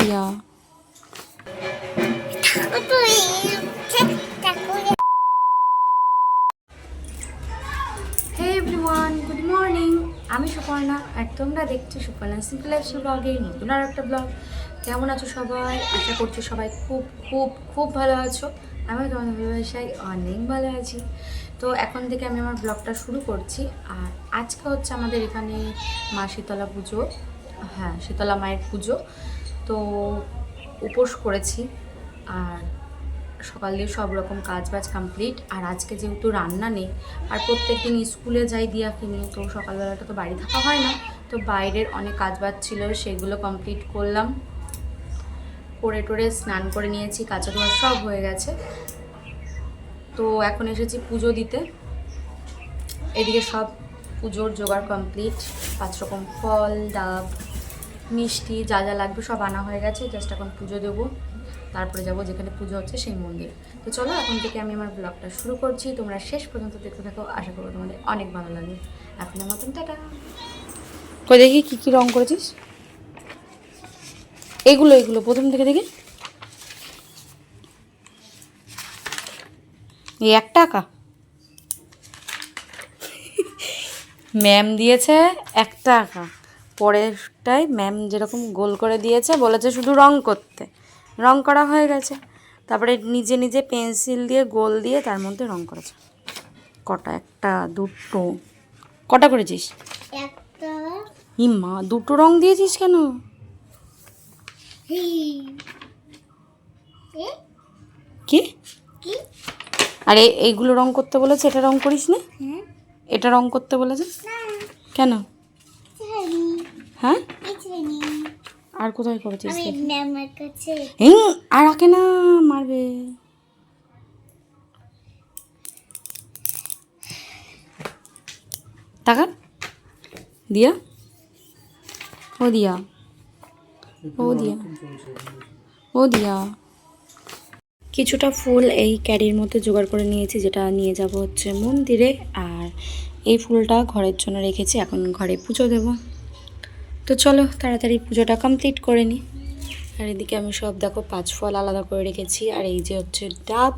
দিয়া। হে everyone good morning আমি সুপর্ণা আর তোমরা দেখছ সুপর্ণা সিম্পল লাইফস্টাইল ব্লগের নতুন আর একটা ব্লগ কেমন আছো সবাই? আশা করছি সবাই খুব খুব খুব ভালো আছো। আমি তোমাদের ভালোবাসায় অনেক ভালো আছি। তো এখন থেকে আমি আমার ব্লগটা শুরু করছি। আর আজকে হচ্ছে আমাদের এখানে মা শীতলা পুজো। হ্যাঁ শীতলা মায়ের পুজো। তো উপোস করেছি আর সকাল দিয়ে সব রকম কাজ বাজ কমপ্লিট আর আজকে যেহেতু রান্না নেই, আর প্রত্যেক দিন স্কুলে যাই দিয়াকে নিয়ে, তো সকালবেলাটা তো বাড়ি থাকা হয় না, তো বাইরের অনেক কাজ বাজ ছিল, সেগুলো কমপ্লিট করলাম। করে টোরে স্নান করে নিয়েছি, কাঁচা ধোয়া সব হয়ে গেছে। তো এখন এসেছি পুজো দিতে। এদিকে সব পুজোর জোগাড় কমপ্লিট পাঁচ রকম ফল, ডাব মিষ্টি, যা যা লাগবে সব আনা হয়ে গেছে জাস্ট এখন পুজো দেবো। তারপরে যাব যেখানে পুজো হচ্ছে সেই মন্দির। তো চলো, এখন থেকে আমি আমার ব্লগটা শুরু করছি। তোমরা শেষ পর্যন্ত দেখতে থাকো। আশা করব তোমাদের অনেক ভালো লাগবে। এখনের মতন, টাটা। কই দেখি, কী কী রং করেছিস? এগুলো এগুলো, প্রথম থেকে দেখি। এই এক টাকা ম্যাম দিয়েছে এক টাকা পরেরটায় ম্যাম যেরকম গোল করে দিয়েছে বলেছে শুধু রং করতে। রং করা হয়ে গেছে। তারপরে নিজে নিজে পেন্সিল দিয়ে গোল দিয়ে তার মধ্যে রং করেছে। কটা একটা দুটো। কটা করেছিস? একটা। ই মা দুটো রং দিয়েছিস কেন? কি? আরে এইগুলো রং করতে বলেছে এটা রং করিস না হ্যাঁ। এটা রং করতে বলেছে? কেন? হ্যাঁ? আর কোথায় করেছিস আর আকে না মারবে। টাকা? দিয়া? ও দিয়া। ও দিয়া। ও দিয়া। কিছুটা ফুল এই ক্যারির মধ্যে জোগাড় করে নিয়েছি যেটা নিয়ে যাব হচ্ছে মন্দিরে। আর এই ফুলটা ঘরের জন্য রেখেছি এখন ঘরে পুজো দেব। তো চলো তাড়াতাড়ি পুজোটা কমপ্লিট করে নিই আর এদিকে আমি সব দেখো পাঁচ ফল আলাদা করে রেখেছি। আর এই যে হচ্ছে ডাব।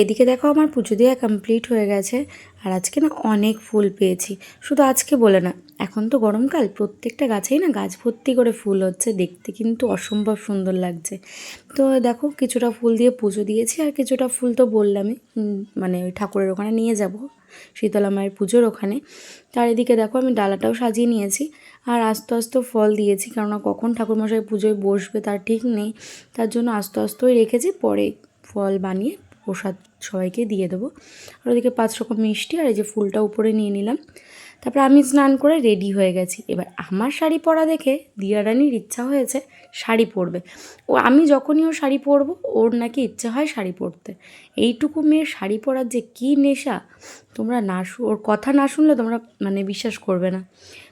এদিকে দেখো আমার পুজো দেওয়া কমপ্লিট হয়ে গেছে। আর আজকে না অনেক ফুল পেয়েছি। শুধু আজকে বলে না, এখন তো গরমকাল, প্রত্যেকটা গাছেই না গাছ ভর্তি করে ফুল হচ্ছে। দেখতে কিন্তু অসম্ভব সুন্দর লাগছে। তো দেখো কিছুটা ফুল দিয়ে পুজো দিয়েছি, আর কিছুটা ফুল তো বললামই মানে ওই ঠাকুরের ওখানে নিয়ে যাব, শীতলা মায়ের পুজোর ওখানে। তার এদিকে দেখো আমি ডালাটাও সাজিয়ে নিয়েছি, আর আস্তে আস্তে ফল দিয়েছি, কেননা কখন ঠাকুরমশাই পুজোয় বসবে তার ঠিক নেই। তার জন্য আস্তে আস্তেই রেখেছি, পরে ফল বানিয়ে প্রসাদ সবাইকে দিয়ে দেবো। আর ওদিকে পাঁচ রকম মিষ্টি আর এই যে ফুলটা উপরে নিয়ে নিলাম। তারপর আমি স্নান করে রেডি হয়ে গেছি। এবার আমার শাড়ি পরা দেখে দিয়ারানির ইচ্ছা হয়েছে শাড়ি পরবে। ও আমি যখনই ও শাড়ি পরবো, ওর নাকি ইচ্ছা হয় শাড়ি পরতে। এইটুকু মেয়ের শাড়ি পরার যে কী নেশা, তোমরা না ওর কথা না শুনলে তোমরা মানে বিশ্বাস করবে না।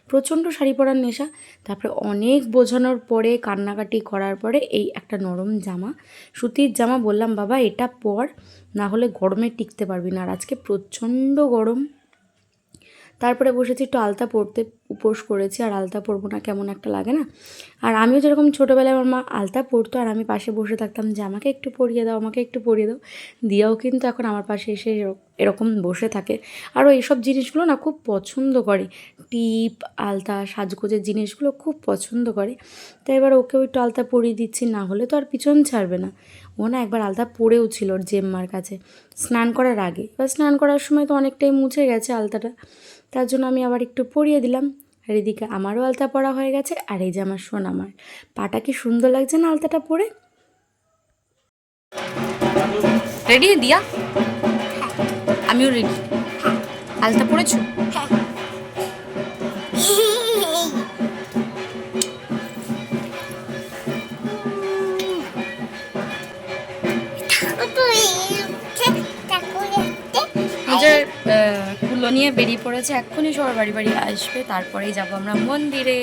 প্রচণ্ড শাড়ি পরার নেশা। তারপরে অনেক বোঝানোর পরে, কান্নাকাটি করার পরে এই একটা নরম জামা, সুতির জামা বললাম, বাবা, এটা পর, না হলে গরমে টিকতে পারবি না। আর আজকে প্রচণ্ড গরম। তারপরে বসেছি একটু আলতা পরতে, উপোস করেছি, আর আলতা পরবো না, কেমন একটা লাগে না? আর আমিও যেরকম ছোটোবেলায় আমার মা আলতা পরতো, আর আমি পাশে বসে থাকতাম যে, আমাকে একটু পরিয়ে দাও, আমাকে একটু পরিয়ে দাও। দিয়াও কিন্তু এখন আমার পাশে এসে এরকম বসে থাকে। আরও এইসব জিনিসগুলো না খুব পছন্দ করে। টিপ, আলতা, সাজগোজের জিনিসগুলো খুব পছন্দ করে। তাই এবার ওকেও একটু আলতা পরিয়ে দিচ্ছি, না হলে তো আর পিছন ছাড়বে না। ও না একবার আলতা পরেও ছিল জেম্মার কাছে। স্নান করার আগে। এবার স্নান করার সময় তো অনেকটাই মুছে গেছে আলতাটা। তার জন্য আমি আবার একটু পরিয়ে দিলাম। আর এদিকে আমারও আলতা পরা হয়ে গেছে আর এই যে আমার সোনামার পাটা কি সুন্দর লাগছে না আলতাটা পরে? রেডি দিয়া? আমিও রেডি আলতা পরেছো? নিজের নিয়ে বেরিয়ে পড়েছে। এক্ষুনি সবার বাড়ি বাড়ি আসবে তারপরেই যাব আমরা মন্দিরে।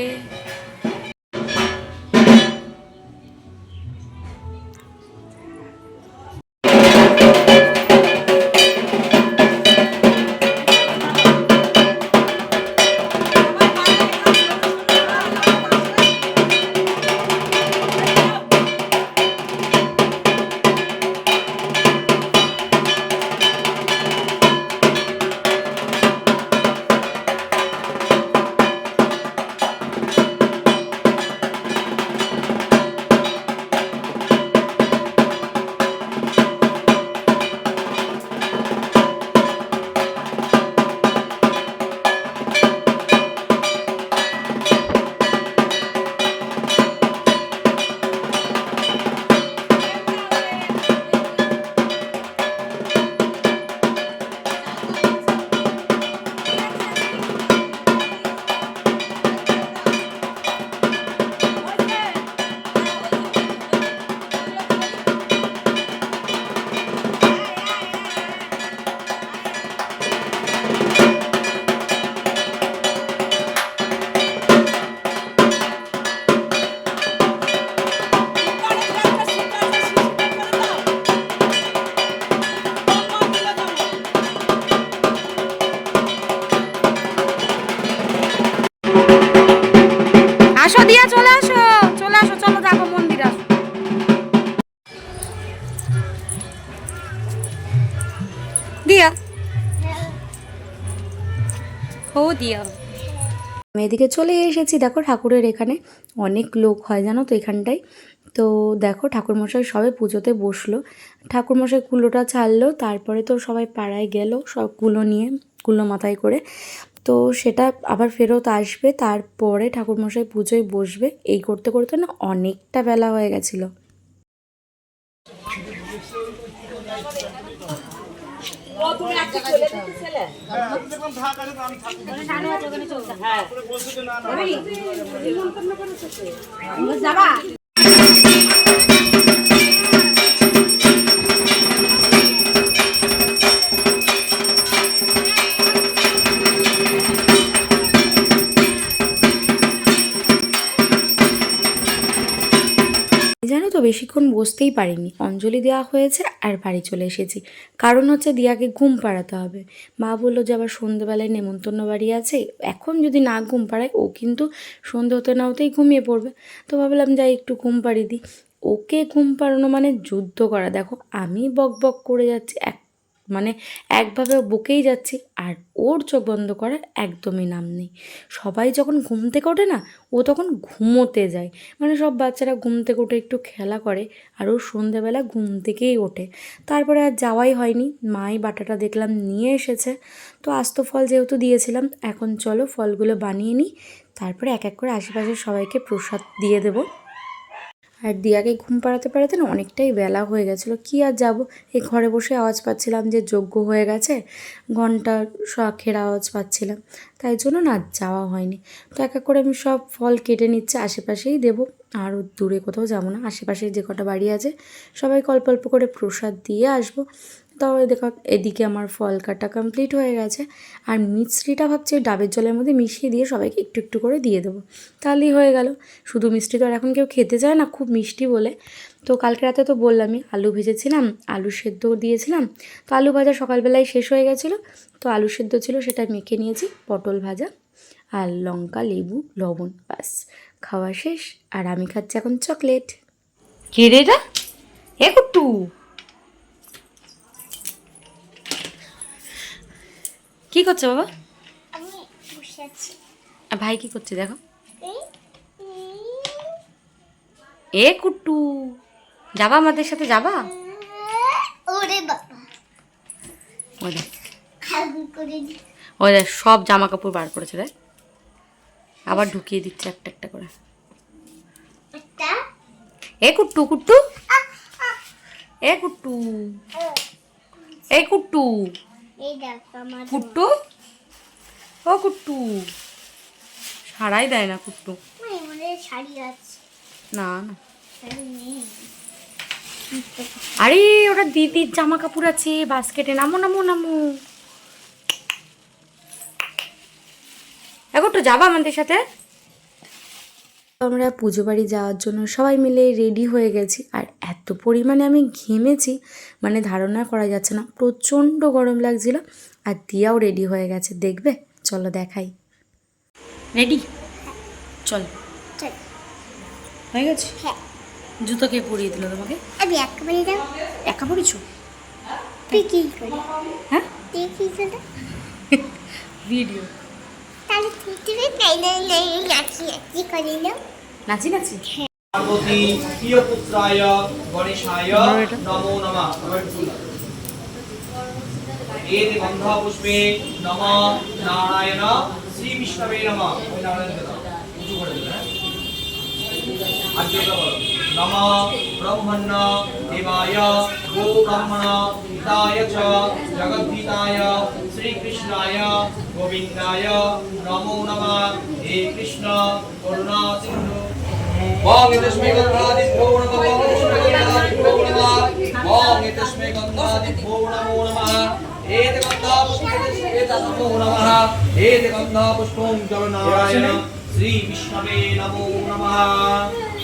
দিয়ে আমি এদিকে চলে এসেছি, দেখো ঠাকুরের এখানে অনেক লোক হয়, জানো তো এখানটায়। তো দেখো ঠাকুরমশাই সবে পুজোতে বসল। ঠাকুরমশাই কুলোটা ছাড়লো, তারপরে তো সবাই পাড়ায় গেল, সব কুলো নিয়ে, কুলো মাথায় করে। তো সেটা আবার ফেরত আসবে, তারপরে ঠাকুরমশাই পুজোয় বসবে। এই করতে করতে না অনেকটা বেলা হয়ে গেছিল। জানো বেশিক্ষণ বসতেই পারিনি। অঞ্জলি দেওয়া হয়েছে আর বাড়ি চলে এসেছি। কারণ হচ্ছে দিয়াকে ঘুম পাড়াতে হবে। মা বলল যে আবার সন্ধেবেলায় নেমন্তন্ন বাড়ি আছে। এখন যদি না ঘুম পাড়ায়, ও কিন্তু সন্ধে হতে না হতেই ঘুমিয়ে পড়বে। তো ভাবলাম যাই একটু ঘুম পাড়িয়ে দিই। ওকে ঘুম পাড়ানো মানে যুদ্ধ করা। দেখো, আমি বক বক করে যাচ্ছি, এক মানে একভাবে বকেই যাচ্ছি আর ওর চোখ বন্ধ করার একদমই নাম নেই। সবাই যখন ঘুম থেকে ওঠে না, ও তখন ঘুমোতে যায়। মানে সব বাচ্চারা ঘুম থেকে উঠে একটু খেলা করে আর ও সন্ধেবেলা ঘুম থেকেই ওঠে। তারপরে আর যাওয়াই হয়নি। মাই বাটাটা দেখলাম নিয়ে এসেছে। তো আস্ত ফল যেহেতু দিয়েছিলাম, এখন চলো ফলগুলো বানিয়ে নিই। তারপরে এক এক করে আশেপাশের সবাইকে প্রসাদ দিয়ে দেবো। আর দিয়াকে ঘুম পাড়াতে পাড়াতে না অনেকটাই বেলা হয়ে গেছিল। কি আর যাব? এই ঘরে বসে আওয়াজ পাচ্ছিলাম যে যোগ্য হয়ে গেছে। ঘণ্টার শখের আওয়াজ পাচ্ছিলাম। তাই জন্য না যাওয়া হয়নি। তো এক এক করে আমি সব ফল কেটে নিচ্ছে, আশেপাশেই দেবো। আর দূরে কোথাও যাব না। আশেপাশে যে কটা বাড়ি আছে সবাই অল্প অল্প করে প্রসাদ দিয়ে আসব। তাও দেখো, এদিকে আমার ফল কাটা কমপ্লিট হয়ে গেছে। আর মিষ্টিটা ভাবছি ডাবের জলের মধ্যে মিশিয়ে দিয়ে সবাইকে একটু একটু করে দিয়ে দেবো। তাহলেই হয়ে গেল। শুধু মিষ্টি তো আর এখন কেউ খেতে চায় না, খুব মিষ্টি বলে। তো কালকে রাতে তো বললামই, আলু ভেজেছিলাম, আলু সেদ্ধ দিয়েছিলাম। তো আলু ভাজা সকালবেলায় শেষ হয়ে গেছিল। তো আলু সেদ্ধ ছিল সেটা মেখে নিয়েছি, পটল ভাজা আর লঙ্কা, লেবু, লবণ, ব্যাস। খাওয়া শেষ, আর আমি খাচ্ছি এখন চকলেট। কে রে এটা? এ কুট্টু! কি করছে বাবা? আমি বসে আছি। আর ভাই কি করছে দেখো। এ কুট্টু যাবা আমাদের সাথে যাবা? ওরে বাবা। ওই দেখ। ওই সব জামা কাপড় বার করেছে দেখ। আবার ঢুকিয়ে দিচ্ছে একটা একটা করে। এ কুট্টু কুট্টু। এ কুট্টু। এ কুট্টু। কুট্টু? ও কুট্টু। সারাই দেয় না কুট্টু। শাড়ি আছে। না না। আরে ওটা দিদির জামা কাপড় আছে বাস্কেটে নামো নামো নামো। এখন তো যাবা আমাদের সাথে? আমরা পুজো বাড়ি যাওয়ার জন্য সবাই মিলে রেডি হয়ে গেছি। আর এত পরিমাণে আমি ঘেমেছি মানে ধারণা করা যাচ্ছে না। প্রচণ্ড গরম লাগছিল আর দিয়াও রেডি হয়ে গেছে। দেখবে? চলো দেখাই। রেডি চল। হয়ে গেছে? হ্যাঁ। জুতো কে পরিয়ে দিল তোমাকে? আমি একেবারে দাও। একা পড়েছো তুই কি করে হ্যাঁ? তুই কি করে ভিডিও তাহলে তুমি নাই নাই নাই নাচি নাচি করে নাও নাচি নাচি পার্বতী প্রিয়পুত্রায় গণেশায় নমো নমঃ। এতে গন্ধাপুষ্পে নম নারায়ণ শ্রী বিষ্ণবে নম। ওই নারায়ণকে উঁচু করে দেবে নম ব্রহ্মণ্য দেবায়, গো ব্রাহ্মণ হিতায় চ, জগদ্ধিতায়, শ্রীকৃষ্ণায়, গোবিন্দায়, নমো নমঃ। হে কৃষ্ণ করুণা সিন্ধু Bong itesme gandhadi bhuvana bong itesme gandhadi bhuvana bong itesme gandhadi bhuvana mo namaha एत गंधा पुष्पं एत नमो नमः एत गंधा पुष्पं जलनारायण श्री विष्णवे नमो नमः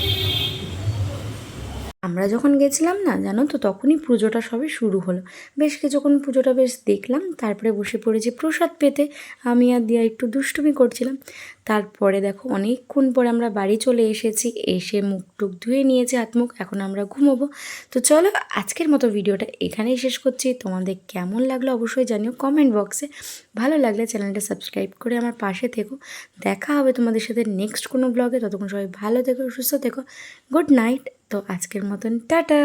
আমরা যখন গেছিলাম না, জানো তো, তখনই পুজোটা সবে শুরু হলো। বেশ কিছুক্ষণ পুজোটা বেশ দেখলাম, তারপরে বসে পড়েছি প্রসাদ পেতে আমি আর দিয়া একটু দুষ্টুমি করছিলাম। তারপরে দেখো, অনেকক্ষণ পরে আমরা বাড়ি চলে এসেছি, এসে মুখ টুক ধুয়ে নিয়েছি হাত মুখ, এখন আমরা ঘুমোবো। তো চলো, আজকের মতো ভিডিওটা এখানেই শেষ করছি। তোমাদের কেমন লাগল অবশ্যই জানিও কমেন্ট বক্সে ভালো লাগলে চ্যানেলটা সাবস্ক্রাইব করে আমার পাশে থেকো। দেখা হবে তোমাদের সাথে নেক্সট কোনো ব্লগে ততক্ষণ সবাই ভালো থেকো, সুস্থ থেকো। গুড নাইট তো আজকের মতন টাটা।